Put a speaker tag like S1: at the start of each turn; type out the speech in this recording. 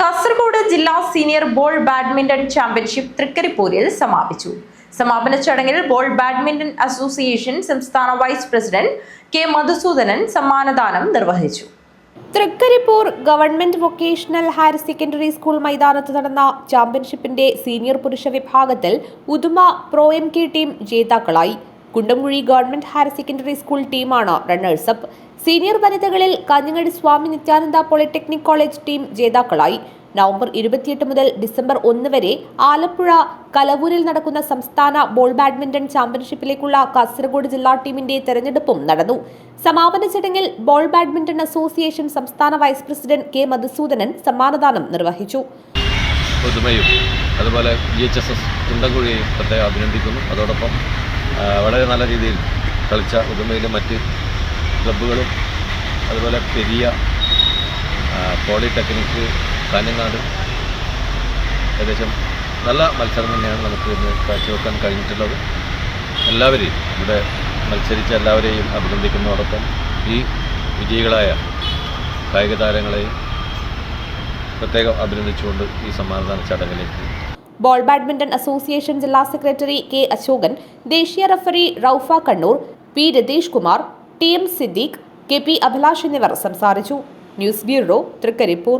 S1: കാസർഗോഡ് ജില്ലാ senior ball badminton championship തൃക്കരിപ്പൂരിൽ സമാപിച്ചു. സമാപന ചടങ്ങിൽ ബോൾ ബാഡ്മിന്റൺ അസോസിയേഷൻ സംസ്ഥാന വൈസ് പ്രസിഡന്റ് കെ മധുസൂദനൻ സമ്മാനദാനം നിർവഹിച്ചു.
S2: Thrikkaripur government vocational higher secondary school മൈതാനത്ത് നടന്ന ചാമ്പ്യൻഷിപ്പിന്റെ സീനിയർ പുരുഷ വിഭാഗത്തിൽ Uduma pro M K team ജേതാക്കളായി. Kundamkuzhi government higher secondary school ടീമാണ്. Runners up senior വനിതകളിൽ Kanhangad Swami Nithyananda polytechnic college team ജേതാക്കളായി. നവംബർ ഇരുപത്തിയെട്ട് മുതൽ ഡിസംബർ ഒന്ന് വരെ ആലപ്പുഴ കലവൂരിൽ നടക്കുന്ന സംസ്ഥാന ബോൾ ബാഡ്മിന്റൺ ചാമ്പ്യൻഷിപ്പിലേക്കുള്ള കാസർഗോഡ് ജില്ലാ ടീമിന്റെ തെരഞ്ഞെടുപ്പും നടന്നു. സമാപന ചടങ്ങിൽ ബോൾ ബാഡ്മിന്റൺ അസോസിയേഷൻ സംസ്ഥാന വൈസ് പ്രസിഡന്റ് കെ മധുസൂദനൻ സമ്മാനദാനം നിർവഹിച്ചു.
S3: അതുപോലെ ജി എച്ച് എസ് എസ് പ്രത്യേകം അഭിനന്ദിക്കുന്നു. അതോടൊപ്പം വളരെ നല്ല രീതിയിൽ കളിച്ച പുതുമയിലും മറ്റ് ക്ലബ്ബുകളും അതുപോലെ പെരിയ പോളിടെക്നിക്ക് കാഞ്ഞങ്ങാട് ഏകദേശം നല്ല മത്സരം തന്നെയാണ് നമുക്ക് ഇന്ന് കാഴ്ചവെക്കാൻ കഴിഞ്ഞിട്ടുള്ളത്. എല്ലാവരെയും ഇവിടെ മത്സരിച്ച എല്ലാവരെയും അഭിനന്ദിക്കുന്നതോടൊപ്പം ഈ വിജയികളായ കായിക താരങ്ങളെയും പ്രത്യേകം അഭിനന്ദിച്ചുകൊണ്ട് ഈ സമ്മാനദാന ചടങ്ങിലേക്ക്
S2: ബോൾ ബാഡ്മിന്റൺ അസോസിയേഷൻ ജില്ലാ സെക്രട്ടറി കെ അശോകൻ ദേശീയ referee Rauf Kannur P Ratheesh Kumar T M Siddique K P Abhilash എന്നിവർ സംസാരിച്ചു. News bureau Thrikkaripur.